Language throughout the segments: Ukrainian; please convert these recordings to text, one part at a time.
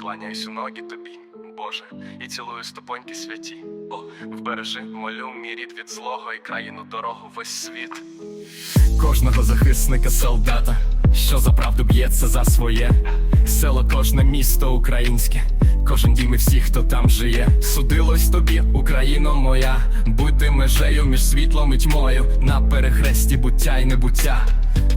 Кланяюсь у ноги тобі, Боже, і цілую ступоньки святі. О, вбережи, молю мій рід від злого і країну дорогу весь світ. Кожного захисника солдата, що за правду б'ється за своє. Село, кожне місто українське, кожен дім і всі, хто там жиє. Судилось тобі, Україно моя, межею між світлом і тьмою, на перехресті буття й небуття,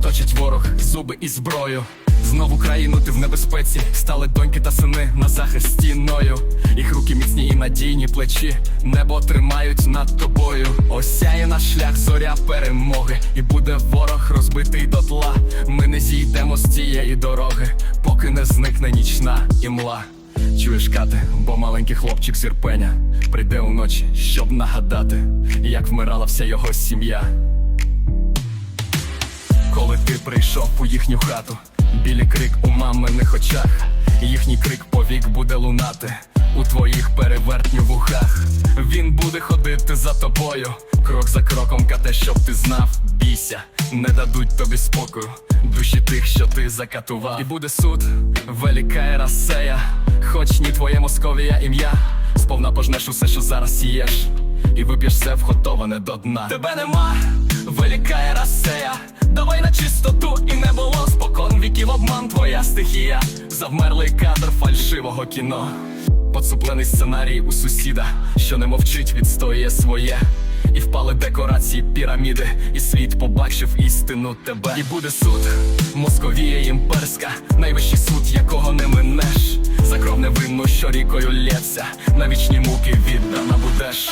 точить ворог зуби і зброю. Знов Україну ти в небезпеці, стали доньки та сини на захист стіною. Їх руки міцні і надійні плечі, небо тримають над тобою. Осяє наш шлях, зоря перемоги, і буде ворог розбитий дотла. Ми не зійдемо з цієї дороги, поки не зникне нічна імла. Чуєш кати, бо маленький хлопчик з Ірпеня прийде уночі, щоб нагадати, як вмирала вся його сім'я. Коли ти прийшов у їхню хату, білі крик у маминих очах, їхній крик повік буде лунати у твоїх перевертню вухах. Він буде ходити за тобою, крок за кроком, кате, щоб ти знав, бійся, не дадуть тобі спокою, душі тих, що ти закатував. І буде суд, велика Ерасея, хоч ні твоє Московія ім'я, сповна пожнеш усе, що зараз сієш і вип'єш все вготоване до дна. Тебе нема, велика Ерасея, давай на чистоту і не було спокон віків обман, твоя стихія, завмерлий кадр фальшивого кіно. Поцуплений сценарій у сусіда, що не мовчить, відстоює своє. І впали декорації піраміди, і світ побачив істину тебе. І буде суд, Московія імперська, найвищий суд, якого рікою лється, на вічні муки віддана будеш.